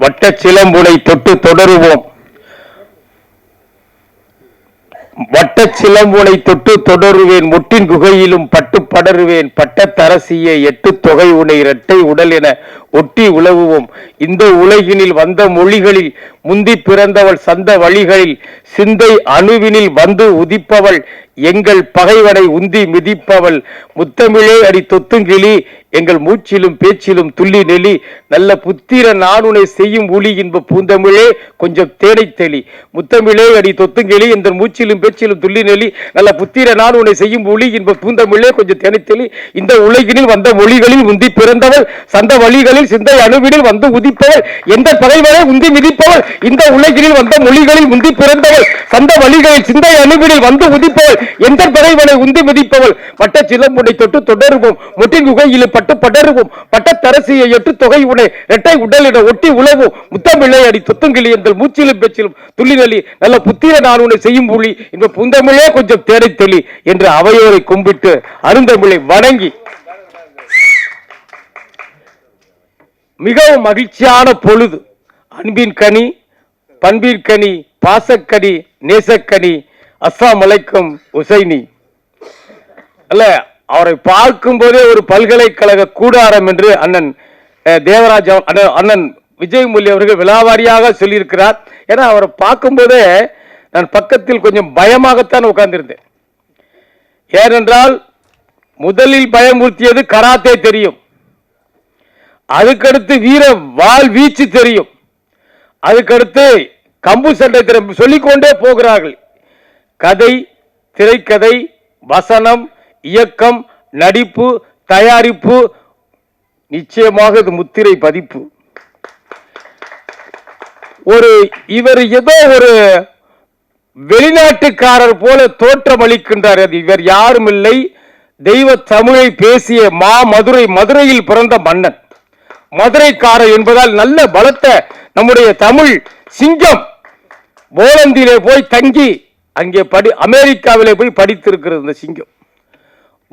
வட்டச் சிலம்புனை தொட்டு தொடருவோம். வட்டச் சிலம்புனை தொட்டு தொடருவேன் முட்டின் குகையிலும் பட்டு படருவேன் பட்ட தரசிய எட்டு தொகை உனை இரட்டை உடல் என ஒட்டி உலவுவோம் இந்த உலகினில் வந்த மொழிகளில் முந்தி பிறந்தவள் சந்த வழிகளில் சிந்தை அணுவினில் வந்து உதிப்பவள் எங்கள் பகைவனை உந்தி மிதிப்பவள். முத்தமிழே அடி தொத்துங்கிளி எங்கள் மூச்சிலும் பேச்சிலும் துள்ளி நெளி. நல்ல புத்திர நானுனை செய்யும் ஒளி இன்ப பூந்தமிழே கொஞ்சம் தேனை தெளி. முத்தமிழே அடி தொத்துங்கிளி எந்த மூச்சிலும் பேச்சிலும் துள்ளி நெளி நல்ல புத்திர நானுனை செய்யும் ஒளி இன்ப பூந்தமிழே கொஞ்சம் தேனை இந்த உலகினில் வந்த மொழிகளில் உந்தி பிறந்தவள் சந்த வழிகளில் சிந்தை அணுவினில் வந்து உதிப்பவள் எந்த பகைவரை உந்தி மிதிப்பவள் இந்த உலகினில் வந்த மொழிகளில் உந்தி பிறந்தவள் சந்த வழிகளில் சிந்தை அணுவினில் வந்து உதிப்பவள் எந்த பகைவனை உந்தி மிதிப்பவள். பட்ட சிலம்புனை தொட்டு தொடருவோம் முட்டின் குகையில் பட்டு படருவோம் பட்டத்தரசியை எட்டு தொகை உனை இரட்டை உடலிட ஒட்டி உழவும். முத்தமிழை அடி தொத்துங்கிளி எங்கள் மூச்சிலும் பெச்சிலும். துள்ளி நல்ல புத்திர நான் உன்னை செய்யும் புள்ளி இந்த புந்த அருந்தமிழே கொஞ்சம் தேடை தெளி என்று அவையோரை கும்பிட்டு அருந்தமிழை வணங்கி. மிகவும் மகிழ்ச்சியான பொழுது. அன்பின் கனி பண்பின் கனி பாசக்கனி நேசக்கனி அஸ்ஸாம் அலைக்கும் உசைனி. அல்ல அவரை பார்க்கும் போதே ஒரு பல்கலைக்கழக கூடாரம் என்று அண்ணன் தேவராஜ் அண்ணன் விஜய் மொழி அவர்கள் விழாவாரியாக சொல்லியிருக்கிறார். ஏன்னா அவரை பார்க்கும்போதே நான் பக்கத்தில் கொஞ்சம் பயமாகத்தான் உட்கார்ந்திருந்தேன். ஏனென்றால் முதலில் பயமுறுத்தியது கராத்தே தெரியும். அதுக்கடுத்து வீர வாள் வீச்சு தெரியும். அதுக்கடுத்து கம்பு சண்டை சொல்லிக்கொண்டே போகிறார்கள். கதை திரைக்கதை வசனம் இயக்கம் நடிப்பு தயாரிப்பு நிச்சயமாக இது முத்திரை பதிப்பு. ஒரு இவர் ஏதோ ஒரு வெளிநாட்டுக்காரர் போல தோற்றம் அளிக்கின்றார். அது இவர் யாரும் இல்லை. தெய்வ தமிழை பேசிய மா மதுரை மதுரையில் பிறந்த மன்னன். மதுரைக்காரர் என்பதால் நல்ல பலத்த நம்முடைய தமிழ் சிங்கம் போலந்திலே போய் தங்கி அங்கே படி அமெரிக்காவிலே போய் படித்திருக்கிறது இந்த சிங்கம்.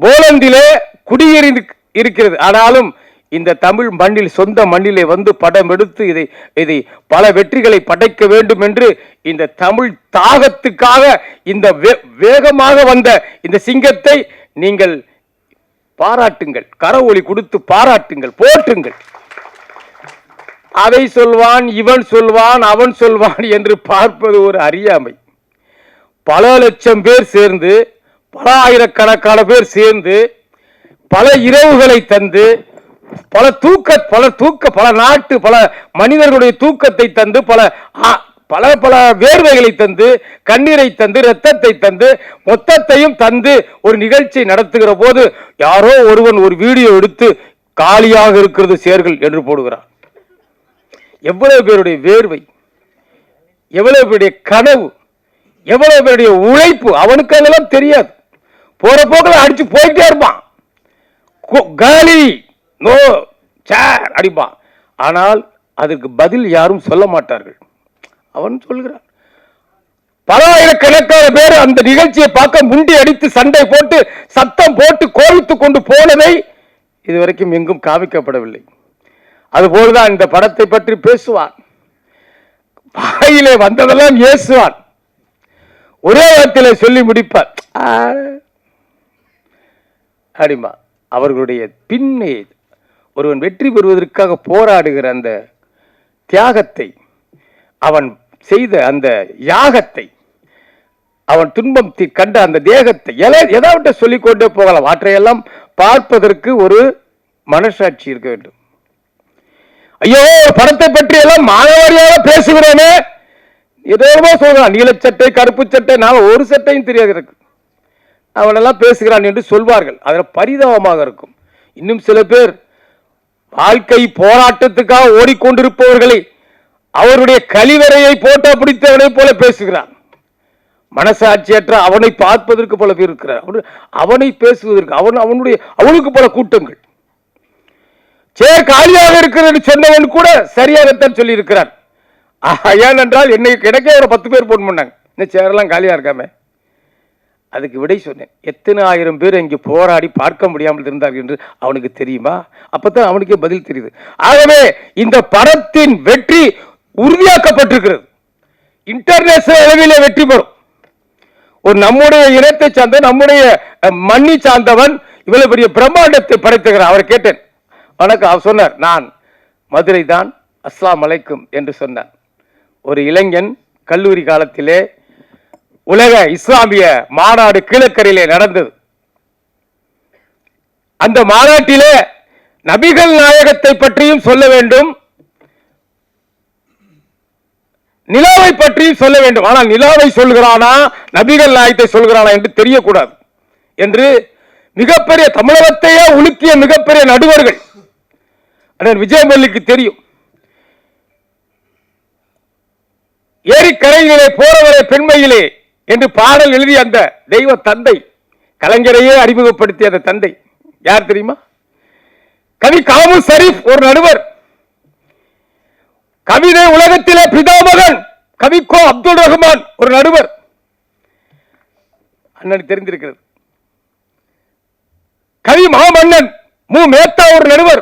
போலந்திலே குடியேறி இருக்கிறது. ஆனாலும் இந்த தமிழ் மண்ணில் சொந்த மண்ணிலே வந்து படம் எடுத்து இதை இதை பல வெற்றிகளை படைக்க வேண்டும் என்று இந்த தமிழ் தாகத்துக்காக இந்த வே- வேகமாக வந்த இந்த சிங்கத்தை நீங்கள் பாராட்டுங்கள். கரவொலி கொடுத்து பாராட்டுங்கள் போற்றுங்கள். அதை சொல்வான் இவன் சொல்வான் அவன் சொல்வான் என்று பார்ப்பது ஒரு அறியாமை. பல லட்சம் பேர் சேர்ந்து பல ஆயிரக்கணக்கான பேர் சேர்ந்து பல இரவுகளை தந்து பல தூக்க பல தூக்க பல நாட்டு பல மனிதர்களுடைய தூக்கத்தை தந்து பல பல பல வேர்வைகளை தந்து கண்ணீரை தந்து இரத்தத்தை தந்து மொத்தத்தையும் தந்து ஒரு நிகழ்ச்சி நடத்துகிற போது யாரோ ஒருவன் ஒரு வீடியோ எடுத்து காலியாக இருக்கிறது சேர்கள் என்று போடுகிறான். எவ்வளவு பேருடைய வேர்வை எவ்வளவு பேருடைய கனவு எவ்வளவு பேருடைய உழைப்பு அவனுக்கு அதெல்லாம் தெரியாது. போற போக்கில் அடிச்சு போயிட்டே இருப்பான். கு- காலி. நோ சார் அடிப்பான். ஆனால் அதற்கு பதில் யாரும் சொல்ல மாட்டார்கள். அவன் சொல்கிறான். பலாயிரக்கணக்கான பேர் அந்த நிகழ்ச்சியை பார்க்க முண்டி அடித்து சண்டை போட்டு சத்தம் போட்டு கோவித்துக் கொண்டு போனதை இதுவரைக்கும் எங்கும் காமிக்கப்படவில்லை. அதுபோல்தான் இந்த படத்தை பற்றி பேசுவான். வாயிலே வந்ததெல்லாம் ஏசுவான். ஒரே இடத்தில் சொல்லி முடிப்பார் அடிமா அவர்களுடைய பின்னே ஒருவன் வெற்றி பெறுவதற்காக போராடுகிற அந்த தியாகத்தை அவன் செய்த அந்த யாகத்தை அவன் துன்பம் தி- கண்ட அந்த தேகத்தை எல- எதாவது சொல்லிக்கொண்டே போகலாம். அவற்றையெல்லாம் பார்ப்பதற்கு ஒரு மனசாட்சி இருக்க வேண்டும். ஐயோ படத்தை பற்றி எல்லாம் மாணவரியாக பேசுகிறேனே. ஏதோ சொல்றான். நீலச்சட்டை கருப்பு சட்டை நான் ஒரு சட்டையும் தெரியாது இருக்கு அவனெல்லாம் பேசுகிறான் என்று சொல்வார்கள். அதில் பரிதாபமாக இருக்கும். இன்னும் சில பேர் வாழ்க்கை போராட்டத்துக்காக ஓடிக்கொண்டிருப்பவர்களை அவருடைய கழிவறையை போட்டோ பிடித்தவனை போல பேசுகிறான் மனசாட்சியற்ற அவனை பார்ப்பதற்கு பல பேர் இருக்கிறார். அவனு- அவனை பேசுவதற்கு அவன் அவனுடைய அவனுக்கு பல கூட்டங்கள். சேர் காலியாக இருக்கிறது சொன்னவன் கூட சரியாகத்தான் சொல்லி இருக்கிறான் ஏனென்றால் என்னை கிடைக்க ஒரு பத்து பேர் போன் பண்ணாங்க. இந்த சேரெல்லாம் காலியா இருக்காமே. அதுக்கு விடை சொன்னேன். எத்தனை ஆயிரம் பேர் இங்கே போராடி பார்க்க முடியாமல் இருந்தார்கள் என்று அவனுக்கு தெரியுமா? அப்பதான் அவனுக்கே பதில் தெரியுது. ஆகவே இந்த படத்தின் வெற்றி உறுதியாக்கப்பட்டிருக்கிறது. இன்டர்நேஷனல் அளவிலே வெற்றி பெறும். ஒரு நம்முடைய இனத்தை சார்ந்த நம்முடைய மண்ணி சார்ந்தவன் இவ்வளவு பெரிய பிரம்மாண்டத்தை படைத்துகிறான் அவரை கேட்டேன். வணக்கம் அவர் சொன்னார் நான் மதுரை தான் அஸ்லாம் அலைக்கும் என்று சொன்னான் ஒரு இளைஞன் கல்லூரி காலத்திலே உலக இஸ்லாமிய மாநாடு கீழக்கரையிலே நடந்தது. அந்த மாநாட்டிலே நபிகள் நாயகத்தை பற்றியும் சொல்ல வேண்டும். நிலாவை பற்றியும் சொல்ல வேண்டும். ஆனால் நிலாவை சொல்கிறானா நபிகள் நாயகத்தை சொல்கிறானா என்று தெரியக்கூடாது என்று மிகப்பெரிய தமிழகத்தையே உலுக்கிய மிகப்பெரிய நடுவர்கள் அண்ணன் விஜயமல்லிக்கு தெரியும். ஏரிக்கரையிலே போறவரை பெண்மையிலே என்று பாடல் எழுதிய அந்த தெய்வ தந்தை கலைஞரையே அறிமுகப்படுத்திய அந்த தந்தை யார் தெரியுமா? கவி காமு ஷரீப் ஒரு நடுவர். கவிதை உலகத்திலே பிதாமகன் கவிக்கோ அப்துல் ரஹ்மான் ஒரு நடுவர். அண்ணன் தெரிந்திருக்கிறது. கவி மாமன்னன் மு. மேத்தா ஒரு நடுவர்.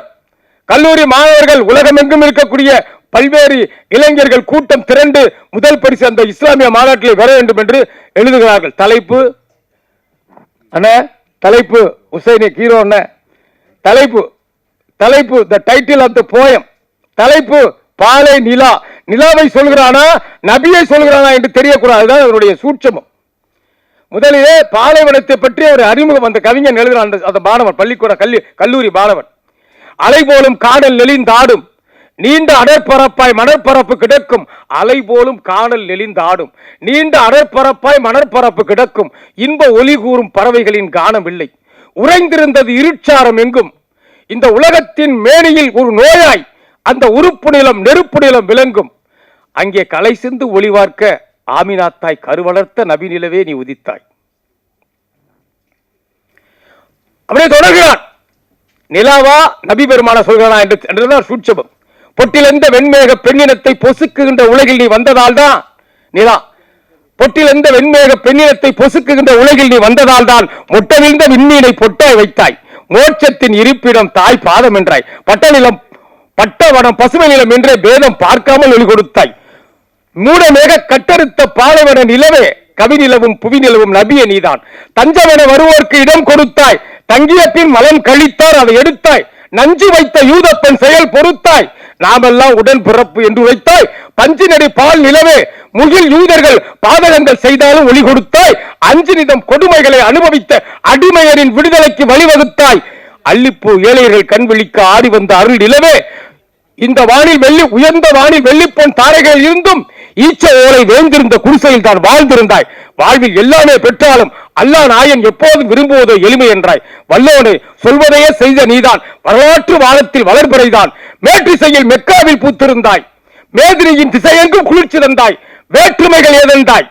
கல்லூரி மாணவர்கள் உலகமெங்கும் இருக்கக்கூடிய பல்வேறு இளைஞர்கள் கூட்டம் திரண்டு முதல் பரிசு அந்த இஸ்லாமிய மாநாட்டில் வர வேண்டும் என்று எழுதுகிறார்கள். தலைப்பு? அண்ணா தலைப்பு உசைனி ஹீரோ அண்ணா. தலைப்பு தலைப்பு the title of the poem தலைப்பு பாலை நிலா. நிலாவை சொல்கிறானா நபியை சொல்கிறானா என்று தெரியக்கூடாது. தான் அவருடைய சூட்சமம். முதலிலே பாலைவனத்தை பற்றி ஒரு அறிமுகம் அந்த கவிஞன் எழுதுகிறான் அந்த- அந்த மாணவன் பள்ளிக்கூட கல்லி கல்லூரி மாணவன் அலை போலும் காடல் நெளிந்தாடும். நீண்ட அடற்பரப்பாய் மணற்பரப்பு கிடக்கும். அலை போலும் காணல் நெளிந்தாடும். நீண்ட அடற்பரப்பாய் மணற்பரப்பு கிடக்கும். இன்ப ஒலி கூறும் பறவைகளின் கானம் இல்லை உறைந்திருந்தது இருச்சாரம் எங்கும். இந்த உலகத்தின் மேனியில் ஒரு நோயாய் அந்த உறுப்பு நிலம் நெருப்பு நிலம் விளங்கும். அங்கே கலை சிந்து ஒளிவார்க்க ஆமினாத்தாய் கருவளர்த்த நபி நிலவே நீ உதித்தாய். அப்படியே தொடர்கிறான். நிலாவா நபி பெருமான சொல்கிறானா என்று என்றுதான் சூட்சமம் பொட்டிலிருந்த வெண்மேக பெண்ணினத்தை பொசுக்குகின்ற உலகில் நீ வந்ததால் தான் நீதான் பொட்டிலிருந்த வெண்மேக பெண்ணினத்தை பொசுக்குகின்ற உலகில் நீ வந்ததால் தான் முட்டவிழ்ந்த விண்மீனை பொட்டாய் வைத்தாய். மோட்சத்தின் இருப்பிடம் தாய் பாதம் என்றாய். பட்டநிலம் பட்டவனம் பசுமை நிலம் என்றே பேதம் பார்க்காமல் ஒளி கொடுத்தாய். மூடமேக கட்டறுத்த பாலைவன நிலவே கவி நிலவும் புவி நிலவும் நபிய நீதான். தஞ்சமென வருவோர்க்கு இடம் கொடுத்தாய். தங்கிய பின் மலம் கழித்தார் அதை எடுத்தாய். நஞ்சு வைத்த யூதப்பன் செயல் பொறுத்தாய். நாமெல்லாம் உடன் பிறப்பு என்று வைத்தாய் பஞ்சு பால் நிலவே. முகில் யூதர்கள் பாதகங்கள் செய்தாலும் ஒளி கொடுத்தாய். அஞ்சு நிதம் கொடுமைகளை அனுபவித்த அடிமையரின் விடுதலைக்கு வழிவகுத்தாய். அள்ளிப்பூ ஏழையர்கள் கண் விழிக்க ஆடி வந்த அருள் நிலவே. இந்த வானில் வெள்ளி உயர்ந்த வானில் வெள்ளிப்பொன் தாரைகள் இருந்தும் ஈச்ச ஓலை வேந்திருந்த குடிசையில் தான் வாழ்ந்திருந்தாய். வாழ்வில் எல்லாமே பெற்றாலும் அல்லாஹ் நாயன் எப்போதும் விரும்புவதோ எளிமை என்றாய். வல்லோனே சொல்வதையே செய்த நீதான். வரலாற்று வானத்தில் வளர்பிறைதான் மேற்றிசையில் மெக்காவில் பூத்திருந்தாய். மேதினியின் திசையெங்கும் குளிர்ச்சி தந்தாய் வேற்றுமைகள் ஏதென்றாய்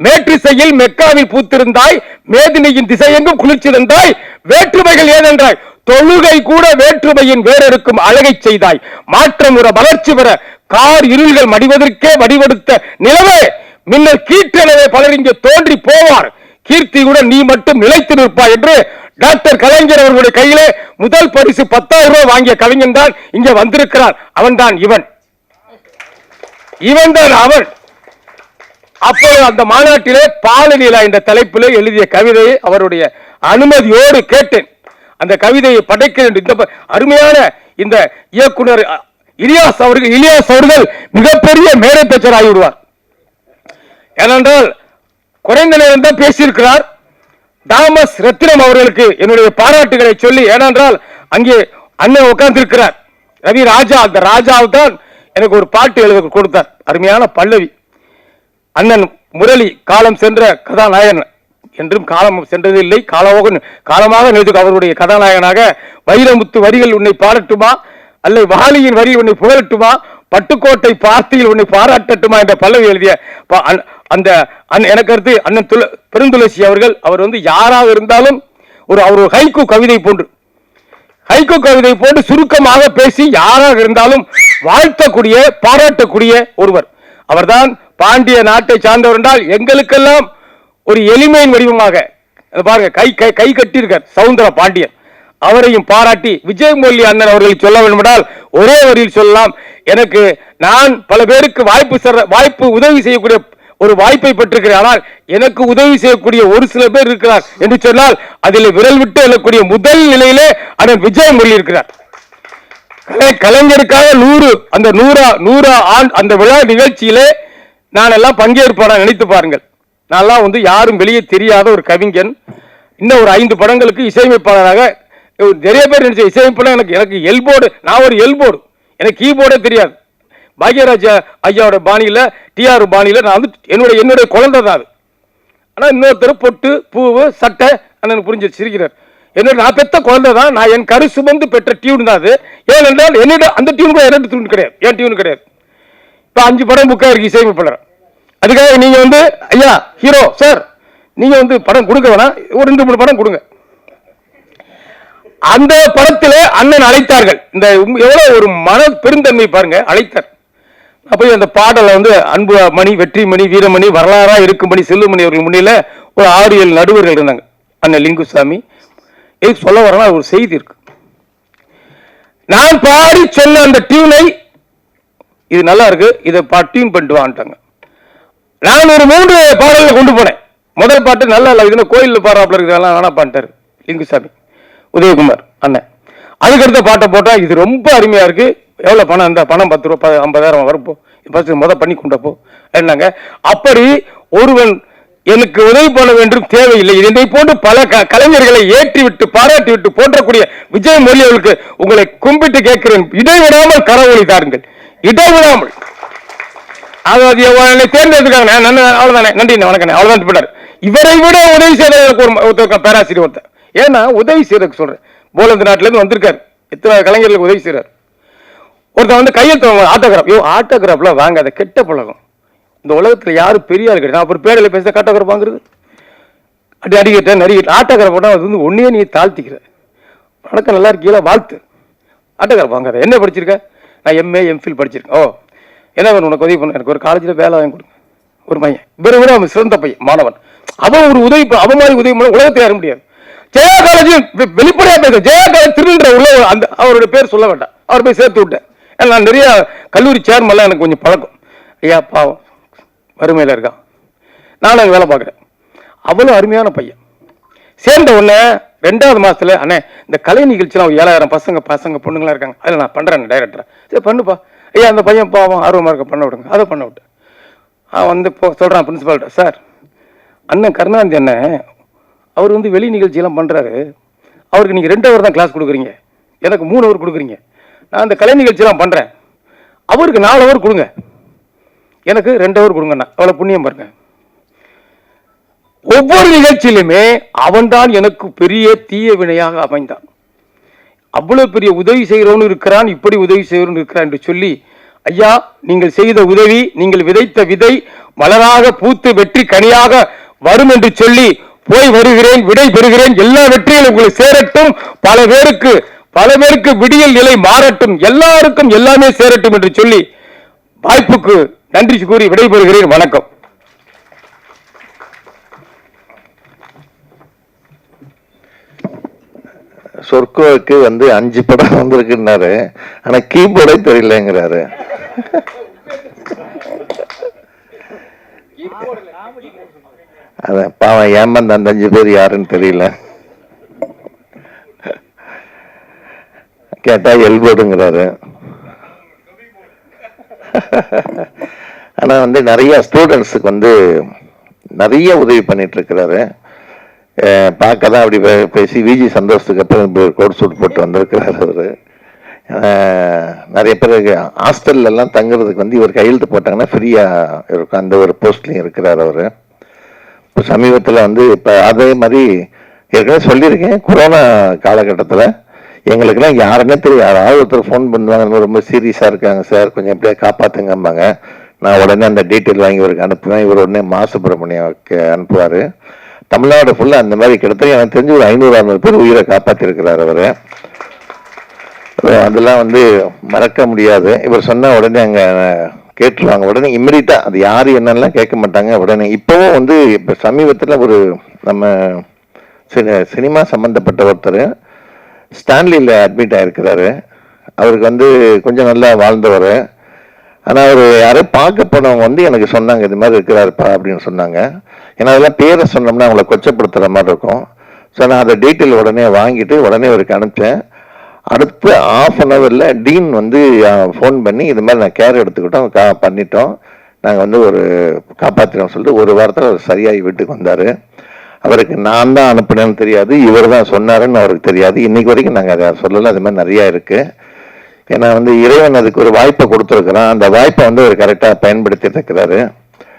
மேற்றிசையில் மெக்காவில் பூத்திருந்தாய். மேதினியின் திசையெங்கும் குளிர்ச்சி தந்தாய் வேற்றுமைகள் ஏதென்றாய்? தொழுகை கூட வேற்றுமையின் வேறெருக்கும் அழகை செய்தாய். மாற்றம் உற வளர்ச்சி பெற கார் இருள்கள் மடிவதற்கே வடிவெடுத்த நிலவே. மின்னல் கீற்றெனவே பலர் இங்கே தோன்றி போவார். கீர்த்தியுடன் நீ மட்டும் நிலைத்து நிற்பாய் என்று டாக்டர் கலைஞர் அவர்களுடைய கையிலே முதல் பரிசு பத்தாயிரம் ரூபாய் வாங்கிய கலைஞன் தான் இங்கே வந்திருக்கிறான் அவன்தான் இவன். இவன் தான் அவன். அப்போது அந்த மாநாட்டிலே பாலலீலா என்ற தலைப்பிலே எழுதிய கவிதையை அவருடைய அனுமதியோடு கேட்டேன். அந்த கவிதையை படைக்க வேண்டும் இந்த அருமையான இந்த இயக்குனர் இலியாஸ் அவர்கள் இலியாஸ் அவர்கள் மிகப்பெரிய மேடை பேச்சர் ஆகிவிடுவார் ஏனென்றால் குறைந்த நேரம் தான் பேசியிருக்கிறார். தாமஸ் ரத்தினம் அவர்களுக்கு என்னுடைய பாராட்டுகளை சொல்லி ஏனென்றால் அங்கே அண்ணன் உட்கார்ந்திருக்கிறார். ரவி ராஜா அந்த ராஜாவு தான் எனக்கு ஒரு பாட்டு எழுத கொடுத்தார். அருமையான பல்லவி. அண்ணன் முரளி காலம் சென்ற கதாநாயகன். என்றும் காலம் சென்றதில்லை. காலமாக காலமாக நேற்று அவருடைய கதாநாயகனாக வைரமுத்து வரிகள் உன்னை பாடட்டுமா? அல்லது வாலியின் வரி உன்னை புகழட்டுமா? பட்டுக்கோட்டை பார்த்தியில் உன்னை பாராட்டட்டுமா? என்ற பல்லவி எழுதிய ப- அந்த எனக்கு அடுத்து அண்ணன் துள பெருந்துளசி அவர்கள் அவர் வந்து யாராக இருந்தாலும் ஒரு அவர் ஒரு ஹைக்கு கவிதை போன்று ஹைக்கு கவிதை போட்டு சுருக்கமாக பேசி யாராக இருந்தாலும் வாழ்த்தக்கூடிய பாராட்டக்கூடிய ஒருவர். அவர்தான் பாண்டிய நாட்டை சார்ந்தவர் என்றால் எங்களுக்கெல்லாம் ஒரு எளிமையின் வடிவமாக பாருங்க கை கை கை கட்டியிருக்கார் சவுந்தர பாண்டியன். அவரையும் பாராட்டி விஜயமொழி அண்ணன் அவர்கள் சொல்ல வேண்டுமென்றால் ஒரே வரியில் சொல்லலாம். எனக்கு நான் பல பேருக்கு வாய்ப்பு வாய்ப்பு உதவி செய்யக்கூடிய ஒரு வாய்ப்பை பெற்றிருக்கிறேன். ஆனால் எனக்கு உதவி செய்யக்கூடிய ஒரு சில பேர் இருக்கிறார் என்று சொன்னால் அதில் விரல் விட்டு எழக்கூடிய முதல் நிலையிலே அண்ணன் விஜயமொழி இருக்கிறார். கலைஞருக்காக நூறு அந்த நூறா நூறா ஆண் அந்த விழா நிகழ்ச்சியிலே நான் எல்லாம் பங்கேற்பான நினைத்து பாருங்கள். நான்லாம் வந்து யாரும் வெளியே தெரியாத ஒரு கவிஞன். இன்னும் ஒரு ஐந்து படங்களுக்கு இசையமைப்பாளராக நிறைய பேர் நினைச்ச இசையமைப்புலாம் எனக்கு எனக்கு எல்போர்டு நான் ஒரு எல்போர்டு. எனக்கு கீபோர்டே தெரியாது. பாக்யராஜ் ஐயாவோட பாணியில் டிஆர் பாணியில் நான் வந்து என்னுடைய என்னுடைய குழந்தை தான் அது. ஆனால் இன்னொருத்தர் பொட்டு பூவு சட்டை அண்ணன் புரிஞ்சு சிரிக்கிறார். என்னோட நான் பெற்ற குழந்தை தான் நான் என் கரு சுமந்து பெற்ற டியூன் தான் அது. ஏனென்றால் என்னோட அந்த டியூன் கூட என்னோட டியூன் கிடையாது. என் டியூன் கிடையாது. இப்போ அஞ்சு படம் புக்காக இருக்கு இசையமைப்பாளர் அதுக்காக நீங்கள் வந்து ஐயா ஹீரோ சார் நீங்கள் வந்து படம் கொடுக்க வேணாம். ஒரு ரெண்டு மூணு படம் கொடுங்க. அந்த படத்தில் அண்ணன் அழைத்தார்கள். இந்த எவ்வளோ ஒரு மன பெருந்தன்மை பாருங்க அழைத்தார். அப்போ போய் அந்த பாடலை வந்து அன்பு மணி வெற்றி மணி வீரமணி வரலாறாக இருக்கும்படி செல்லுமணி அவர்கள் முன்னில ஒரு ஆறு ஏழு நடுவர்கள் இருந்தாங்க. அண்ணன் லிங்குசாமி. எதுக்கு சொல்ல வரேன்னா ஒரு செய்தி இருக்கு. நான் பாடி சொன்ன அந்த டியூனை இது நல்லா இருக்கு இதை பா டியூன் பண்ணிட்டு வான்ட்டாங்க. நான் ஒரு மூன்று பாடல்களை கொண்டு போனேன். முதல் பாட்டு நல்லா இல்லை இதுன்னு கோயிலில் பாடுறாப்புல இருக்கிறதெல்லாம் ஆனால் பண்ணிட்டாரு லிங்குசாமி. உதயகுமார் அண்ணன். அதுக்கடுத்த பாட்டை போட்டால் இது ரொம்ப அருமையாக இருக்குது எவ்வளோ பணம் இந்த பணம் பத்து ரூபா ப- ஐம்பதாயிரம் வரப்போ ஃபஸ்ட்டு முத பண்ணி கொண்டப்போ என்னங்க? அப்படி ஒருவன் எனக்கு உதவி பண்ண வேண்டும் தேவையில்லை. இதனை போன்று பல க- கலைஞர்களை ஏற்றி விட்டு பாராட்டி விட்டு போன்றக்கூடிய விஜய் மொழி அவர்களுக்கு உங்களை கும்பிட்டு கேட்கிறேன். இடைவிடாமல் கரவொழி தாருங்கள். இடைவிடாமல். அதாவது என்னை தேர்ந்தெடுத்துக்காங்க அவ்வளவுதானே. நன்றி வணக்கம் அவ்வளவுதான் போட்டார் இவரை விட உதவி செய்த ஒரு பேராசிரியர் ஒருத்தர். ஏன்னா உதவி செய்யறதுக்கு சொல்றேன். போலந்து நாட்டிலேருந்து வந்திருக்காரு. எத்தனை கலைஞர்களுக்கு உதவி செய்கிறார் ஒருத்தன் வந்து கையெழுத்து ஆட்டோகிராஃப் யோ ஆட்டோகிராஃப்ல வாங்காத கெட்ட பழகம் இந்த உலகத்தில் யாரும் பெரிய ஆள் கிடையாது. நான் அப்புறம் பேரில் பேச ஆட்டோகிராஃப் வாங்குறது? அப்படி அடிக்கிட்டேன் நடிக்கிட்ட ஆட்டோகிராஃப் அது வந்து ஒன்றையே நீ தாழ்த்திக்கிற. வணக்கம் நல்லா இருக்கீங்களா? வாழ்த்து. ஆட்டோகிராஃப் வாங்காத. என்ன படிச்சிருக்க? நான் எம்ஏ எம்ஃபில் படிச்சிருக்கேன். ஓ என்ன வேணும்? உனக்கு உதவி பண்ண எனக்கு ஒரு காலேஜில் வேலை வாங்கி கொடுங்க. ஒரு பையன் இவரை விட அவன் சிறந்த பையன் மாணவன். அவன் ஒரு உதவி அவன் மாதிரி உதவி பண்ண உலகத்தை யாரும் முடியாது. ஜெயா காலேஜ் வெ- வெளிப்படையா பேச ஜெயா காலேஜ் திருன்ற உள்ள அந்த அவருடைய பேர் சொல்ல வேண்டாம். அவர் போய் சேர்த்து விட்டேன். நான் நிறைய கல்லூரி சேர்மெல்லாம் எனக்கு கொஞ்சம் பழக்கம். ஐயா பாவம். வறுமையில் இருக்கான். நானும் அங்கே வேலை பார்க்குறேன். அவ்வளோ அருமையான பையன். சேர்ந்த உடனே ரெண்டாவது மாதத்தில் அண்ணே இந்த கலை நிகழ்ச்சியெலாம் ஒரு ஏழாயிரம் பசங்க பசங்க பொண்ணுங்களாம் இருக்காங்க. அதில் நான் பண்ணுறேன் டைரக்டரை சரி பண்ணுப்பா. ஐயா அந்த பையன் பாவம் ஆர்வமாக இருக்க பண்ண விடுங்க. அதை பண்ண விட்டு அவன் வந்து இப்போ சொல்கிறான் பிரின்சிபால்கிட்ட சார் அண்ணன் கருணாநிதி அண்ணன் அவர் வந்து வெளி நிகழ்ச்சியெல்லாம் பண்றாரு. அவருக்கு நீங்க ரெண்டு ஹவர் தான் கிளாஸ் கொடுக்குறீங்க. எனக்கு மூணு ஹவர் கொடுக்குறீங்க. நான் அந்த கலை நிகழ்ச்சியெல்லாம் பண்றேன். அவருக்கு நாலு ஹவர் கொடுங்க. எனக்கு ரெண்டு ஹவர் கொடுங்கண்ணா அவ்வளோ புண்ணியம் பாருங்க. ஒவ்வொரு நிகழ்ச்சியிலுமே அவன்தான் எனக்கு பெரிய தீய வினையாக அமைந்தான். அவ்வளவு பெரிய உதவி செய்கிறவனு இருக்கிறான் இப்படி உதவி செய்கிறவனு இருக்கிறான் என்று சொல்லி ஐயா நீங்கள் செய்த உதவி நீங்கள் விதைத்த விதை மலராக பூத்து வெற்றி கனியாக வரும் என்று சொல்லி போய் வருகிறேன் விடை பெறுகிறேன். எல்லா வெற்றிகளும் உங்களுக்கு சேரட்டும். பல பேருக்கு பல பேருக்கு விடியல் நிலை மாறட்டும். எல்லாருக்கும் எல்லாமே சேரட்டும் என்று சொல்லி வாய்ப்புக்கு நன்றி கூறி விடைபெறுகிறேன். வணக்கம். சொர்க்கோவுக்கு வந்து அஞ்சு படம் வந்திருக்குன்னாரு. ஆனா கீபோர்டே தெரியலங்கிறாரு. அதான் பாவம் ஏமாந்த அந்த அஞ்சு பேர் யாருன்னு தெரியல. கேட்டா எல்போடுங்கிறாரு. ஆனால் வந்து நிறைய ஸ்டூடெண்ட்ஸுக்கு வந்து நிறைய உதவி பண்ணிட்டு இருக்கிறாரு பார்க்க தான் அப்படி பேசி விஜி சந்தோஷத்துக்கு அப்புறம் கோட் சூட் போட்டு வந்திருக்கிறாரு அவர். நிறைய பேர் ஹாஸ்டல்லாம் தங்குறதுக்கு வந்து இவர் கையெழுத்து போட்டாங்கன்னா ஃப்ரீயாக இருக்கும். அந்த ஒரு போஸ்ட்லையும் இருக்கிறார் அவர். இப்போ சமீபத்தில் வந்து இப்போ அதே மாதிரி ஏற்கனவே சொல்லியிருக்கேன் கொரோனா காலகட்டத்தில் எங்களுக்கெல்லாம் யாருன்னே தெரியும் யாராவது ஒருத்தர் ஃபோன் பண்ணுவாங்க ரொம்ப சீரியஸாக இருக்காங்க சார் கொஞ்சம் எப்படியா காப்பாற்றுங்கம்பாங்க நான் உடனே அந்த டீட்டெயில் வாங்கி இவருக்கு அனுப்புவேன். இவர் உடனே மா சுப்பிரமணியாவுக்கு அனுப்புவார். தமிழ்நாடு ஃபுல்லாக அந்த மாதிரி கிட்டத்தட்ட எனக்கு தெரிஞ்சு ஒரு ஐநூறு அறுநூறு பேர் உயிரை காப்பாற்றிருக்கிறார் அவர். அதெல்லாம் வந்து மறக்க முடியாது. இவர் சொன்ன உடனே அங்கே கேட்டுருவாங்க உடனே இம்மிடியட்டாக அது யாரு என்னெல்லாம் கேட்க மாட்டாங்க. உடனே இப்போவும் வந்து இப்போ சமீபத்தில் ஒரு நம்ம சினிமா சம்மந்தப்பட்ட ஒருத்தர் ஸ்டான்லியில் அட்மிட் ஆகிருக்கிறாரு அவருக்கு வந்து கொஞ்சம் நல்லா வாழ்ந்தவர். ஆனால் அவர் யாரோ பார்க்க போனவங்க வந்து எனக்கு சொன்னாங்க இது மாதிரி இருக்கிறாருப்பா அப்படின்னு சொன்னாங்க. ஏன்னா அதெல்லாம் பேரை சொன்னோம்னா அவங்கள கொச்சப்படுத்துகிற மாதிரி இருக்கும். ஸோ நான் அதை டீட்டெயில் உடனே வாங்கிட்டு உடனே அவருக்கு அனுப்பிச்சேன். அடுத்து ஆஃப் அன் ஹவரில் டீன் வந்து ஃபோன் பண்ணி இது மாதிரி நான் கேர் எடுத்துக்கிட்டோம் கா பண்ணிட்டோம். நாங்கள் வந்து ஒரு காப்பாற்றினோம் சொல்லிட்டு ஒரு வாரத்தில் அவர் சரியாகி வீட்டுக்கு வந்தார். அவருக்கு நான் தான் அனுப்புனேன்னு தெரியாது இவர் தான் சொன்னாருன்னு அவருக்கு தெரியாது. இன்னைக்கு வரைக்கும் நாங்கள் அதை சொல்லலை அது மாதிரி நிறையா இருக்குது ஏன்னா வந்து இறைவன் அதுக்கு ஒரு வாய்ப்பை கொடுத்துருக்குறான். அந்த வாய்ப்பை வந்து அவர் கரெக்டாக பயன்படுத்திட்டு இருக்கிறாரு.